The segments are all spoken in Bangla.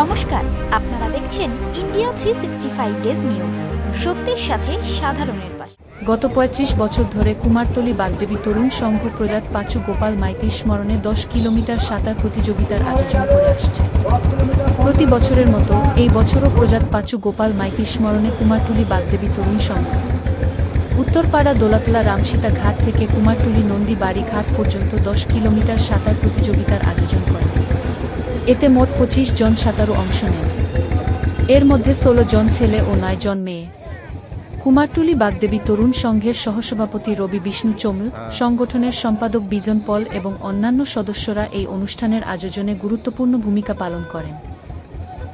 নমস্কার, আপনারা দেখছেন India three sixty five days news সত্যের সাথে সাধারণের পাশে গত ৩৫ বছর ধরে কুমারতলী বাগদেবী তরুণ সংঘ প্রজাত পাচু গোপাল মাইতির স্মরণে দশ কিলোমিটার সাঁতার প্রতিযোগিতার আয়োজন করে আসছে। প্রতি বছরের মতো এই বছরও প্রজাত পাচু গোপাল মাইতির স্মরণে কুমারটুলি বাগদেবী তরুণ সংঘ। উত্তরপাড়া দোলাতলা রামসীতা ঘাট থেকে কুমারটুলি নন্দী বাড়ি ঘাট পর্যন্ত দশ কিলোমিটার সাঁতার প্রতিযোগিতার আয়োজন করে। এতে মোট পঁচিশ জন সাঁতারু অংশ নেন। এর মধ্যে ষোলো জন ছেলে ও নয় জন মেয়ে। কুমারটুলি বাগদেবী তরুণ সংঘের সহসভাপতি রবি বিষ্ণু চমু সংগঠনের সম্পাদক বিজন পল এবং অন্যান্য সদস্যরা এই অনুষ্ঠানের আয়োজনে গুরুত্বপূর্ণ ভূমিকা পালন করেন।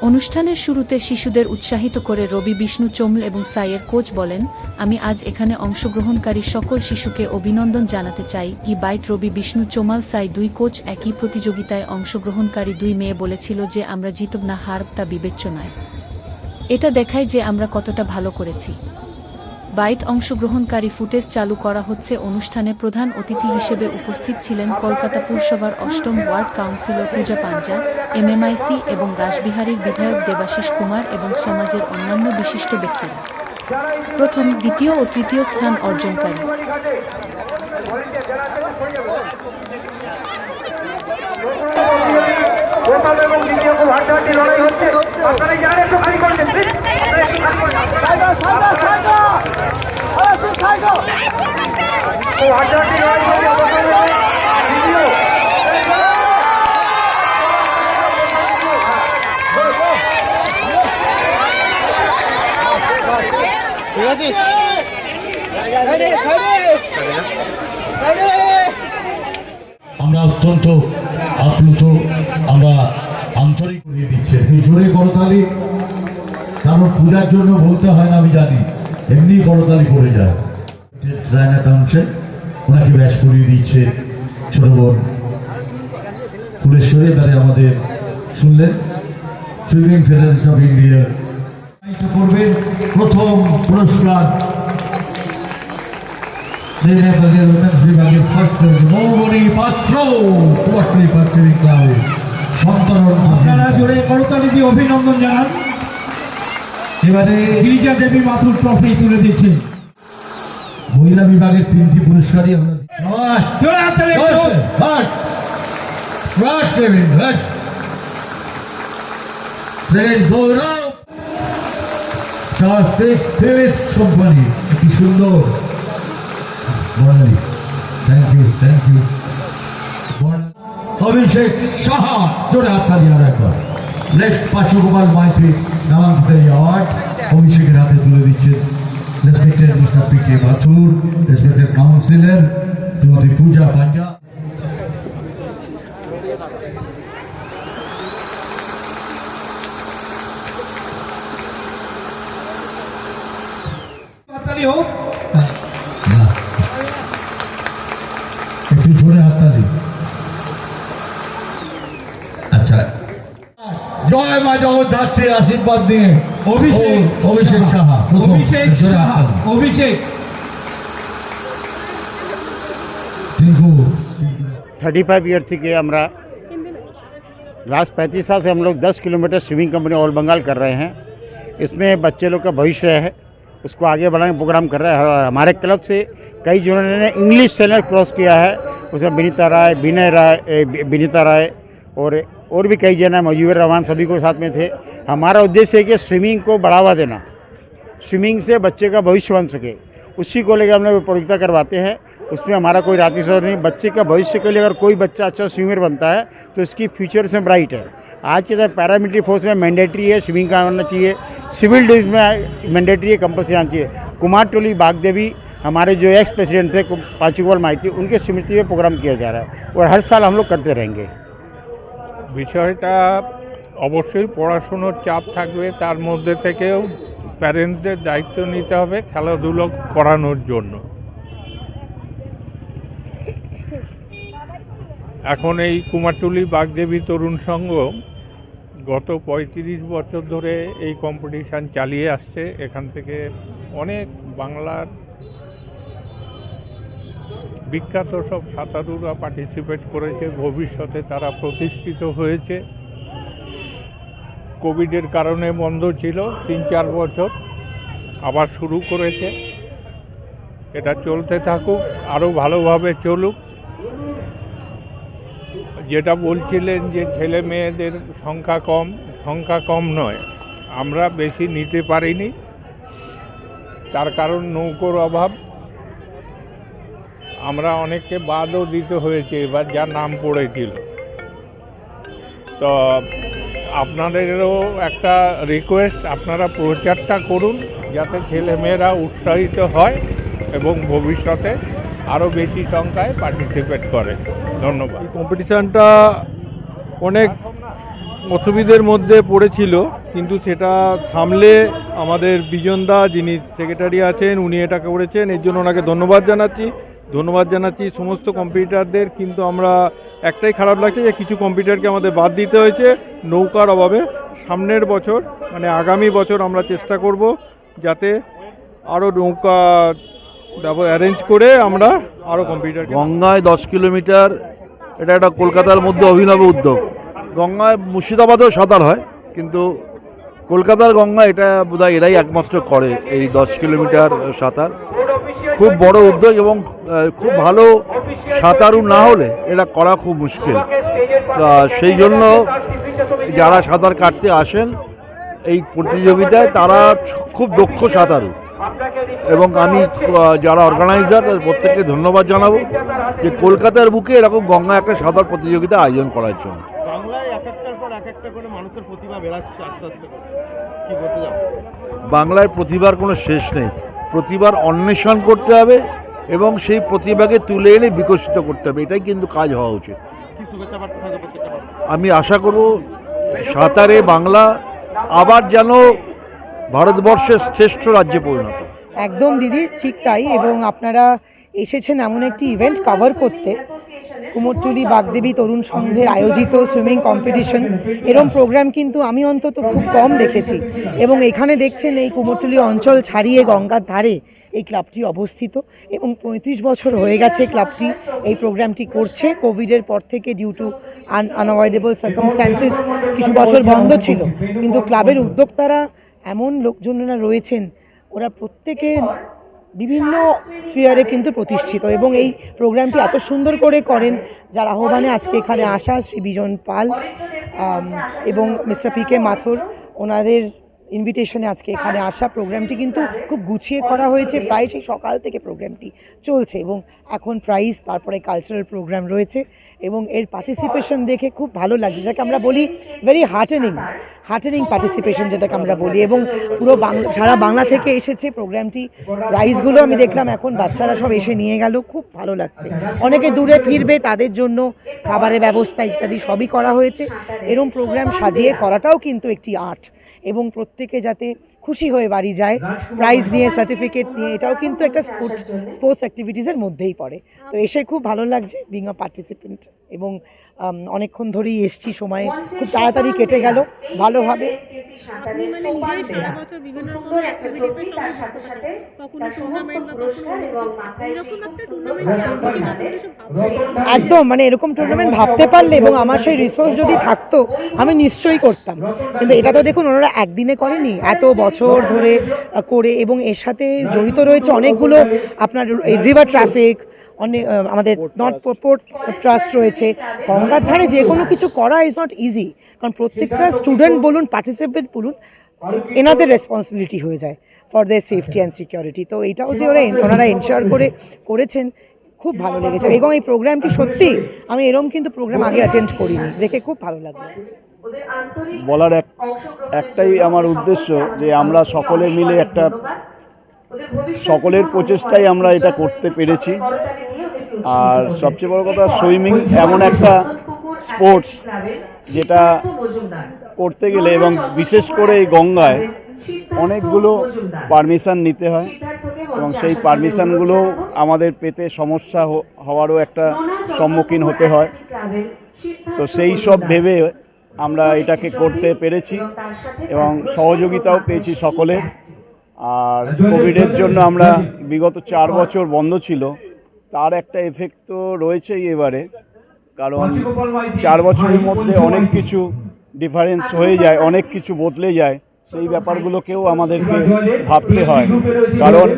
অনুষ্ঠানের শুরুতে শিশুদের উৎসাহিত করে রবি বিষ্ণু চোমল এবং সাইয়ের কোচ বলেন, আমি আজ এখানে অংশগ্রহণকারী সকল শিশুকে অভিনন্দন জানাতে চাই। কি বাইট রবি বিষ্ণু চোমাল, সাই দুই কোচ একই প্রতিযোগিতায় অংশগ্রহণকারী দুই মেয়ে বলেছিল যে আমরা জিতব না হার তা বিবেচ্য নয়। এটা দেখায় যে আমরা কতটা ভালো করেছি। বাইট অংশগ্রহণকারী ফুটেজ চালু করা হচ্ছে অনুষ্ঠানে প্রধান অতিথি হিসেবে উপস্থিত ছিলেন কলকাতা পুরসভার অষ্টম ওয়ার্ড কাউন্সিলর পূজা পাঞ্জা, এমএমআইসি এবং রাসবিহারীর বিধায়ক দেবাশিস কুমার এবং সমাজের অন্যান্য বিশিষ্ট ব্যক্তিরা। প্রথম, দ্বিতীয় ও তৃতীয় স্থান অর্জনকারী। গোপাল এবং দ্বিতীয় খুব হাড্ডাহাড্ডি লড়াই হচ্ছে। আপনারা যারা একটু খালি করে দেন লড়াই আমরা অত্যন্ত আপ্লুত আমরা আন্তরিক করিয়ে দিচ্ছে। জোরে করতালি কারণ পূজার জন্য বলতে হয় না, আমি জানি। এমনি করতালি পড়ে যায়। ওনাকে ব্যাস করিয়ে দিচ্ছে ছোট বোন। ফুলেশ্বরী এবারে আমাদের, শুনলেন? Swimming federation of India. করবেন প্রথম পুরস্কার। ফার্স্ট মৌবনী পাত্র কুয়াশালী পাত্রী ক্লাবে। আপনারা জোরে করতালি দিয়ে অভিনন্দন জানান। এবারে গিরিজা দেবী মাথুর ট্রফি তুলে দিচ্ছে। মহিলা বিভাগের তিনটি পুরস্কারই আমরা একটু। সুন্দর। Thank you thank you Abhishek Saha জোরে হাততালি আর একবার। নেক্সট পাঁচু গোপাল মাইতি নামাঙ্কিত অ্যাওয়ার্ড অভিষেকের হাতে তুলে দিচ্ছেন respected mister P K Mathur respected councillor Shrimati Puja Panja হোক आशीर्वाद दिए। Abhishek. Abhishek Abhishek Abhishek. Thirty five year थी कि हमारा। लास्ट पैंतीस साल से हम लोग दस kilometre swimming company all Bengal कर रहे हैं। इसमें बच्चे लोग का भविष्य है। उसको आगे बढ़ाने का प्रोग्राम कर रहे हैं। हमारे क्लब से कई जिन्होंने ने इंग्लिश चैनल क्रॉस किया है। उसमें विनीता राय विनय राय विनीता राय और और भी कई जन है, मयूर रहमान सभी को साथ में थे। हमारा उद्देश्य है कि स्विमिंग को बढ़ावा देना, स्विमिंग से बच्चे का भविष्य बन सके। उसी को लेकर हम लोग प्रतियोगिता करवाते हैं। उसमें हमारा कोई राति सौ नहीं। बच्चे का भविष्य के लिए अगर कोई बच्चा अच्छा स्विमर बनता है तो इसकी फ्यूचर में ब्राइट है। आज के तरह पैरामिलिट्री फोर्स में मैंडेटरी है, स्विमिंग का आना चाहिए। सिविल डिफेंस में मैंडेटरी है, कंपल्सरी आना चाहिए। कुमार टोली बागदेवी, हमारे जो एक्स प्रेसिडेंट थे पाचुकवाल माइती उनके स्मृति में प्रोग्राम किया जा रहा है और हर साल हम लोग करते रहेंगे। বিষয়টা অবশ্যই পড়াশুনোর চাপ থাকবে, তার মধ্যে থেকেও প্যারেন্টসদের দায়িত্ব নিতে হবে খেলাধুলো করানোর জন্য। এখন এই কুমারটুলি বাগদেবী তরুণ সংঘ গত পঁয়ত্রিশ বছর ধরে এই কম্পিটিশান চালিয়ে আসছে। এখান থেকে অনেক বাংলার বিখ্যাত সব সাঁতারুরা পার্টিসিপেট করেছে, ভবিষ্যতে তারা প্রতিষ্ঠিত হয়েছে। কোভিডের কারণে বন্ধ ছিল, তিন চার বছর আবার শুরু করেছে। এটা চলতে থাকুক আরও ভালোভাবে চলুক। যেটা বলছিলেন যে ছেলে মেয়েদের সংখ্যা কম সংখ্যা কম নয়। আমরা বেশি নিতে পারিনি। তার কারণ নৌকোর অভাব। আমরা অনেককে বাদও দিতে হয়েছে, এবার যা নাম পড়েছিল। তো আপনাদেরও একটা রিকোয়েস্ট আপনারা প্রচারটা করুন, যাতে ছেলেমেয়েরা উৎসাহিত হয় এবং ভবিষ্যতে আরও বেশি সংখ্যায় পার্টিসিপেট করে। ধন্যবাদ। কম্পিটিশানটা অনেক অসুবিধের মধ্যে পড়েছিল, কিন্তু সেটা সামলে আমাদের বিজনদা যিনি সেক্রেটারি আছেন, উনি এটা করেছেন, এর জন্য ওনাকে ধন্যবাদ জানাচ্ছি। ধন্যবাদ জানাচ্ছি সমস্ত কম্পিউটারদের, কিন্তু আমরা একটাই খারাপ লাগছে যে কিছু কম্পিউটারকে আমাদের বাদ দিতে হয়েছে। নৌকার অভাবে সামনের বছর মানে আগামী বছর আমরা চেষ্টা করব যাতে আরও নৌকা অ্যারেঞ্জ করে আমরা আরও কম্পিউটার গঙ্গায় দশ কিলোমিটার, এটা একটা কলকাতার মধ্যে অভিনব উদ্যোগ। গঙ্গায় মুর্শিদাবাদেও সাঁতার হয়, কিন্তু কলকাতার গঙ্গা এটা বোধহয় এরাই একমাত্র করে এই দশ কিলোমিটার সাঁতার। খুব বড় উদ্যোগ এবং খুব ভালো সাঁতারু না হলে এটা করা খুব মুশকিল। তা সেই জন্য যারা সাঁতার কাটতে আসেন এই প্রতিযোগিতায় তারা খুব দক্ষ সাঁতারু। এবং আমি যারা অর্গানাইজার তাদের প্রত্যেককে ধন্যবাদ জানাব যে কলকাতার বুকে এরকম গঙ্গা একটা সাঁতার প্রতিযোগিতা আয়োজন করার জন্য। বাংলায় প্রতিভার কোনো শেষ নেই। প্রতিভার অন্বেষণ করতে হবে এবং সেই প্রতিভাকে তুলে এনে বিকশিত করতে হবে। এটাই কিন্তু কাজ হওয়া উচিত। আমি আশা করব সাঁতারে বাংলা আবার যেন ভারতবর্ষের শ্রেষ্ঠ রাজ্যে পরিণত একদম দিদি, ঠিক তাই। এবং আপনারা এসেছেন এমন একটি ইভেন্ট কভার করতে। কুমোরটুলি বাগদেবী তরুণ সংঘের আয়োজিত সুইমিং কম্পিটিশন। এরম প্রোগ্রাম কিন্তু আমি অন্তত খুব কম দেখেছি এবং এখানে দেখছেন এই কুমোরটুলি অঞ্চল ছাড়িয়ে গঙ্গার ধারে এই ক্লাবটি অবস্থিত এবং পঁয়ত্রিশ বছর হয়ে গেছে ক্লাবটি, এই প্রোগ্রামটি করছে। কোভিডের পর থেকে due to un unavoidable circumstances কিছু বছর বন্ধ ছিল। কিন্তু ক্লাবের উদ্যোক্তারা এমন লোকজনেরা রয়েছেন, ওরা প্রত্যেকে বিভিন্ন স্পিয়ারে কিন্তু প্রতিষ্ঠিত এবং এই প্রোগ্রামটি এত সুন্দর করে করেন যার আহ্বানে আজকে এখানে আসা শ্রী বিজন পাল এবং মিস্টার পি কে মাথুর, ওনাদের ইনভিটেশনে আজকে এখানে আসা প্রোগ্রামটি কিন্তু খুব গুছিয়ে করা হয়েছে। প্রায় সেই সকাল থেকে প্রোগ্রামটি চলছে এবং এখন প্রাইজ তারপরে কালচারাল প্রোগ্রাম রয়েছে এবং এর পার্টিসিপেশন দেখে খুব ভালো লাগছে। যেটাকে আমরা বলি ভেরি হার্টেনিং হার্টেনিং পার্টিসিপেশন যেটাকে আমরা বলি এবং পুরো বাংলা সারা বাংলা থেকে এসেছে প্রোগ্রামটি প্রাইজগুলো আমি দেখলাম এখন, বাচ্চারা সব এসে নিয়ে গেল, খুব ভালো লাগছে। অনেকে দূরে ফিরবে তাদের জন্য খাবারের ব্যবস্থা ইত্যাদি সবই করা হয়েছে। এরম প্রোগ্রাম সাজিয়ে করাটাও কিন্তু একটি আর্ট এবং প্রত্যেকে যাতে খুশি হয়ে বাড়ি যায় প্রাইজ নিয়ে সার্টিফিকেট নিয়ে, এটাও কিন্তু একটা স্পোর্টস স্পোর্টস অ্যাক্টিভিটিসের মধ্যেই পড়ে। তো এসে খুব ভালো লাগছে বিং আ পার্টিসিপেন্ট এবং অনেকক্ষণ ধরেই এসছি সময় খুব তাড়াতাড়ি কেটে গেল ভালোভাবে মানে একদম মানে এরকম টুর্নামেন্ট ভাবতে পারলে এবং আমার সেই রিসোর্স যদি থাকতো আমি নিশ্চয়ই করতাম। কিন্তু এটা তো দেখুন ওনারা একদিনে করেনি এত বছর ধরে করে এবং এর সাথে জড়িত রয়েছে অনেকগুলো আপনার রিভার ট্রাফিক অনেক আমাদের নর্থ পোর্ট ট্রাস্ট রয়েছে। গঙ্গার ধারে যে কোনো কিছু করা ইজ নট ইজি কারণ প্রত্যেকটা স্টুডেন্ট বলুন পার্টিসিপেন্ট বলুন এনাদের রেসপন্সিবিলিটি হয়ে যায় for their safety and security তো এটাও যে ওরা ওনারা এনশিওর করে করেছেন খুব ভালো লেগেছে। এবং এই প্রোগ্রামটি সত্যি আমি এরকম কিন্তু প্রোগ্রাম আগে অ্যাটেন্ড করিনি। দেখে খুব ভালো লাগল। বলার এক একটাই আমার উদ্দেশ্য যে আমরা সকলে মিলে একটা সকলের প্রচেষ্টায় আমরা এটা করতে পেরেছি। আর সবচেয়ে বড় কথা সুইমিং এমন একটা স্পোর্টস যেটা করতে গেলে এবং বিশেষ করে এই গঙ্গায় অনেকগুলো পারমিশন নিতে হয় এবং সেই পারমিশনগুলো আমাদের পেতে সমস্যা হওয়ারও একটা সম্মুখীন হতে হয়। তো সেই সব ভেবে আমরা এটাকে করতে পেরেছি এবং সহযোগিতাও পেয়েছি সকলের। আর কোভিডের জন্য আমরা বিগত চার বছর বন্ধ ছিল। তার একটা এফেক্ট তো রয়েছেই এবারে। কারণ চার বছরের মধ্যে অনেক কিছু ডিফারেন্স হয়ে যায় অনেক কিছু বদলে যায়। সেই ব্যাপারগুলোকেও আমাদেরকে ভাবতে হয়। কারণ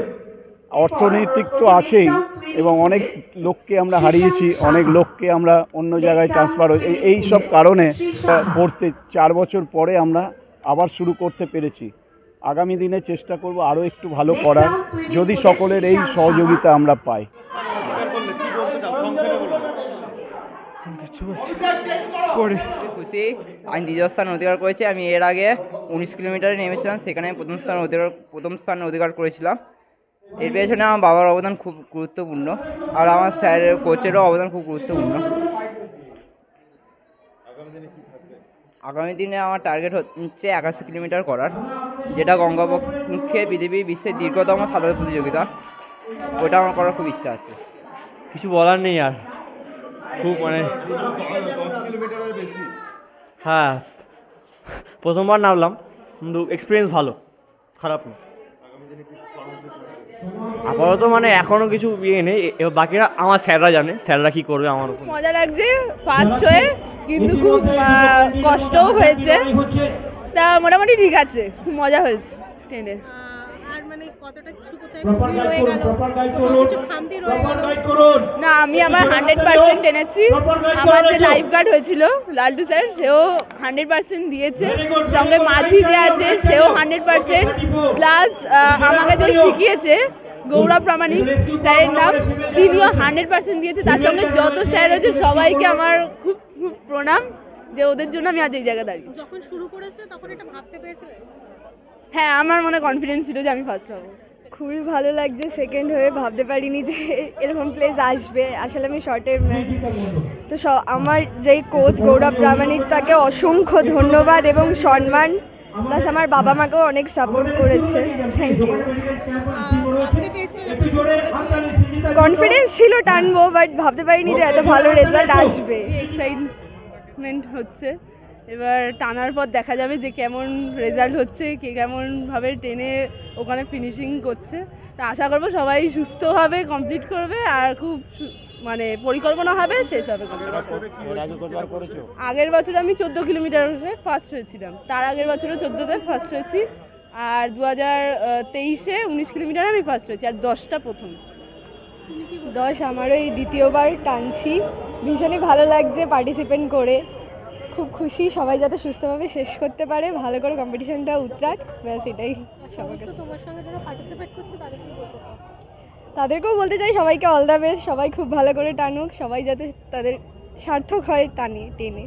অর্থনৈতিক তো আছেই এবং অনেক লোককে আমরা হারিয়েছি অনেক লোককে আমরা অন্য জায়গায় ট্রান্সফার এই সব কারণে পড়তে চার বছর পরে আমরা আবার শুরু করতে পেরেছি। আগামী দিনে চেষ্টা করব আরও একটু ভালো করার যদি সকলের এই সহযোগিতা আমরা পাই। খুশি। আমি দ্বিতীয় স্থান অধিকার করেছি। আমি এর আগে উনিশ কিলোমিটারে নেমেছিলাম সেখানে আমি প্রথম স্থান অধিকার প্রথম স্থান অধিকার করেছিলাম। এর পেছনে আমার বাবার অবদান খুব গুরুত্বপূর্ণ আর আমার স্যারের কোচেরও অবদান খুব গুরুত্বপূর্ণ। আগামী দিনে আমার টার্গেট হচ্ছে একাশি কিলোমিটার করার যেটা গঙ্গাপক্ষে পৃথিবীর বিশ্বের দীর্ঘতম সাঁতার প্রতিযোগিতা। ওটা আমার করার খুব ইচ্ছা আছে। কিছু বলার নেই আর। খুব মানে হ্যাঁ। প্রথমবার নামলাম কিন্তু এক্সপিরিয়েন্স ভালো খারাপ না। আপাতত মানে এখনও কিছু ইয়ে নেই এবার বাকিরা আমার স্যাররা জানে স্যাররা কী করবে আমার উপর। মজা লাগছে ফার্স্ট হয়ে। কিন্তু খুব কষ্টও হয়েছে। তা মোটামুটি ঠিক আছে খুব মজা হয়েছে ট্রেনে। আর মানে না আমি আমার হান্ড্রেড পার্সেন্ট এনেছি। আমার যে লাইফ গার্ড হয়েছিল লালটু স্যার সেও হান্ড্রেড পার্সেন্ট দিয়েছে। সঙ্গে মাঝি যে আছে সেও হান্ড্রেড পার্সেন্ট। প্লাস আমাকে যে শিখিয়েছে গৌরব প্রামাণিক স্যারের নাম তিনিও হান্ড্রেড পার্সেন্ট দিয়েছে। তার সঙ্গে যত স্যার হয়েছে সবাইকে আমার খুব প্রণাম যে ওদের জন্য আমি আজ এই জায়গায় দাঁড়িয়ে যখন শুরু করেছে তখন এটা ভাবতে পেরেছিলেন হ্যাঁ আমার মনে কনফিডেন্স ছিল যে আমি ফার্স্ট হব। খুবই ভালো লাগছে সেকেন্ড হয়ে ভাবতে পারিনি যে এরকম প্লেস আসবে। আসলে আমি শর্টের তো আমার যেই কোচ গৌরব প্রামাণিক তাকে অসংখ্য ধন্যবাদ এবং সম্মান। প্লাস আমার বাবা মাকেও অনেক সাপোর্ট করেছে। থ্যাংক ইউ কনফিডেন্স ছিল টানবো বাট ভাবতে পারিনি যে এত ভালো রেজাল্ট আসবে। এক্সাইটমেন্ট হচ্ছে। এবার টানার পর দেখা যাবে যে কেমন রেজাল্ট হচ্ছে কে কেমনভাবে টেনে ওখানে ফিনিশিং করছে। তা আশা করব সবাই সুস্থভাবে কমপ্লিট করবে আর খুব মানে পরিকল্পনা হবে শেষ হবে আগের বছর আমি চোদ্দ কিলোমিটার ফার্স্ট হয়েছিলাম। তার আগের বছরও চোদ্দোতে ফার্স্ট হয়েছি। আর দু হাজার তেইশে উনিশ কিলোমিটারে আমি ফার্স্ট হয়েছি আর দশটা প্রথম। দশ আমারও এই দ্বিতীয়বার টানছি। ভীষণই ভালো লাগছে পার্টিসিপেন্ট করে। খুব খুশি সবাই যাতে সুস্থভাবে শেষ করতে পারে ভালো করে কম্পিটিশানটা উতরাক ব্যাস এটাই সবাইকে তোমার সঙ্গে যারা পার্টিসিপেট করছে তাদের কি বলতে চাও? তাদেরকেও বলতে চাই সবাইকে অল দ্য বেস্ট সবাই খুব ভালো করে টানুক সবাই যাতে তাদের সার্থক হয় টানে টেনে।